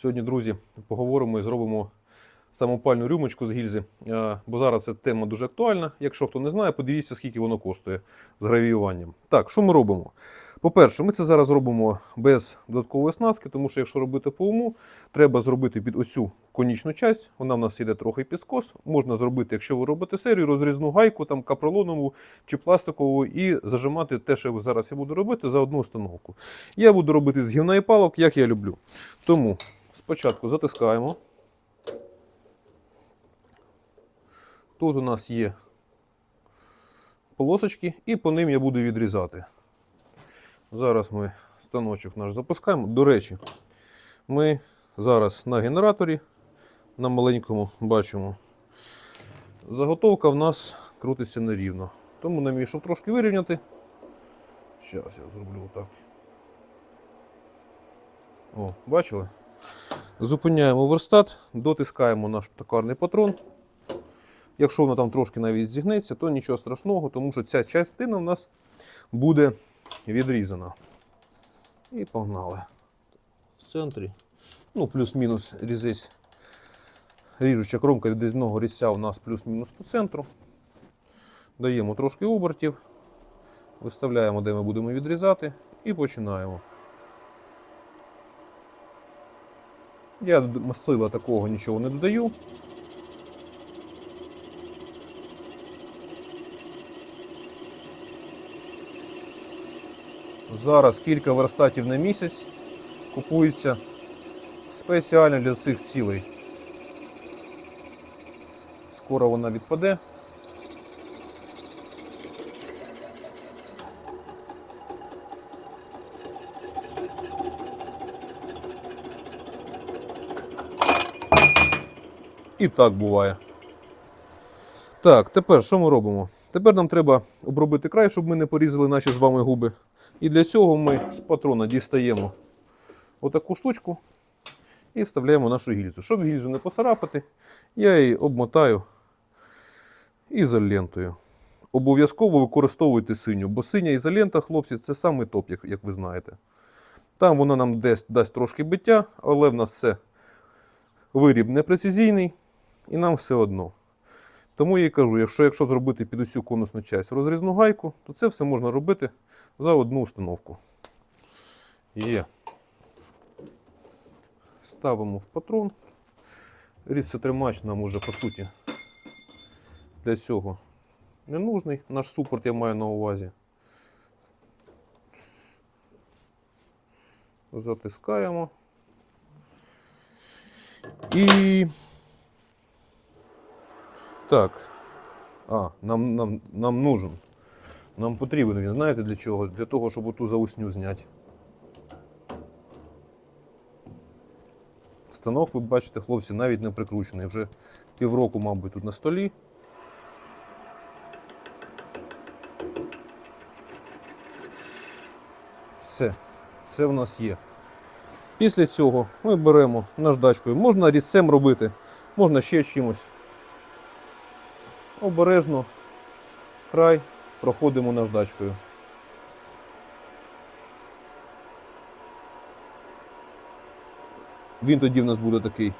Сьогодні, друзі, поговоримо і зробимо самопальну рюмочку з гільзи. Е, Бо зараз ця тема дуже актуальна. Якщо хто не знає, подивіться, скільки воно коштує з гравіюванням. Так, що ми робимо? По-перше, ми це зараз робимо без додаткової оснастки, тому що якщо робити по уму, треба зробити під цю конічну часть. Вона в нас йде трохи під скос. Можна зробити, якщо ви робите серію, розрізну гайку, там капролонову чи пластикову, і зажимати те, що зараз я буду робити, за одну установку. Я буду робити з гівна і палок, як я люблю. Тому спочатку затискаємо. Тут у нас є полосочки, і по ним я буду відрізати. Зараз ми станочок наш запускаємо. До речі, ми зараз на генераторі, на маленькому бачимо, заготовка в нас крутиться нерівно. Тому нам її, щоб трошки вирівняти. Зараз я зроблю отак. О, бачили? Зупиняємо верстат, дотискаємо наш токарний патрон. Якщо воно там трошки навіть зігнеться, то нічого страшного, тому що ця частина в нас буде відрізана. І погнали. В центрі. Ну, плюс-мінус різець. Ріжуча кромка від різного різця у нас плюс-мінус по центру. Даємо трошки обертів, виставляємо, де ми будемо відрізати, і починаємо. Я масила такого нічого не додаю. Зараз кілька верстатів на місяць купується спеціально для цих цілей. Скоро вона відпаде. І так буває. Так, тепер що ми робимо? Тепер нам треба обробити край, щоб ми не порізали наші з вами губи. І для цього ми з патрона дістаємо отаку штучку і вставляємо нашу гільзу. Щоб гільзу не поцарапати, я її обмотаю ізолентою. Обов'язково використовуйте синю, бо синя ізолента, хлопці, це саме топ, як, як ви знаєте. Там вона нам дасть, дасть трошки биття, але в нас це виріб непрецизійний і нам все одно. Тому я і кажу, якщо, якщо зробити під усю конусну часть розрізну гайку, то це все можна робити за одну установку. Є. Ставимо в патрон. Різцетримач нам уже по суті для цього не нужний. Наш супорт я маю на увазі. Затискаємо. І так. А, нам, нам, нам нужен. Нам потрібен він, знаєте для чого? Для того, щоб оту заусню зняти. Станок, ви бачите, хлопці, навіть не прикручений. Вже півроку, мабуть, тут на столі. Все, це в нас є. Після цього ми беремо наждачкою. Можна різцем робити, можна ще чимось. Обережно край проходимо наждачкою. Він тоді в нас буде такий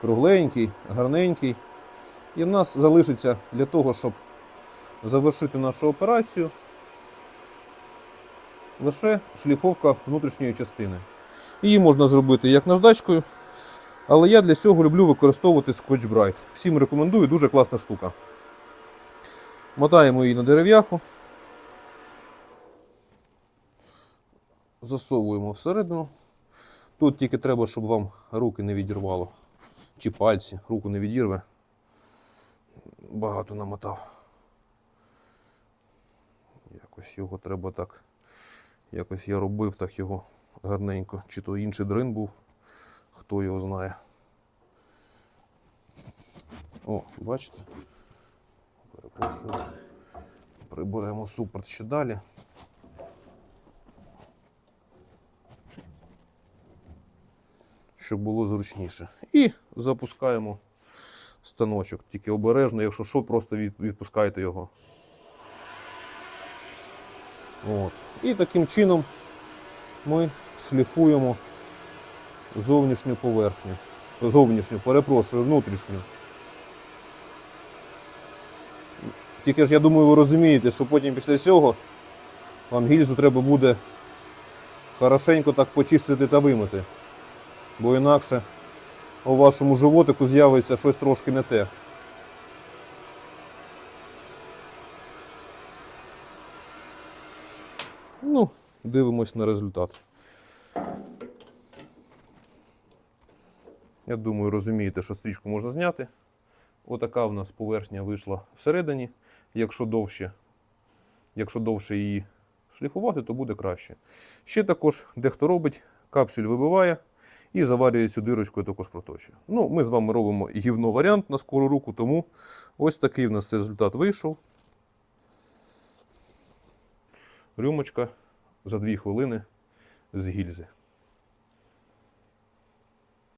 кругленький, гарненький. І в нас залишиться для того, щоб завершити нашу операцію лише шліфовка внутрішньої частини. Її можна зробити як наждачкою, але я для цього люблю використовувати Scotch Brite. Всім рекомендую, дуже класна штука. Мотаємо її на дерев'яху. Засовуємо всередину. Тут тільки треба, щоб вам руки не відірвало. Чи пальці, руку не відірве. Багато намотав. Якось його треба так. Якось я робив так його гарненько. Чи то інший дрин був, хто його знає. О, бачите? Перепрошую. Приберемо супорт ще далі. Щоб було зручніше. І запускаємо станочок. Тільки обережно, якщо що, просто відпускайте його. От. І таким чином ми шліфуємо зовнішню поверхню. Зовнішню, перепрошую, внутрішню. Тільки ж я думаю, ви розумієте, що потім після цього вам гільзу треба буде хорошенько так почистити та вимити. Бо інакше у вашому животику з'явиться щось трошки не те. Ну, дивимось на результат. Я думаю, розумієте, що стрічку можна зняти. Отака в нас поверхня вийшла всередині. Якщо довше, якщо довше її шліфувати, то буде краще. Ще також дехто робить, капсюль вибиває і заварює цю дирочку і також проточує. Ну, ми з вами робимо гівно варіант на скору руку, тому ось такий в нас результат вийшов. Рюмочка за 2 хвилини з гільзи.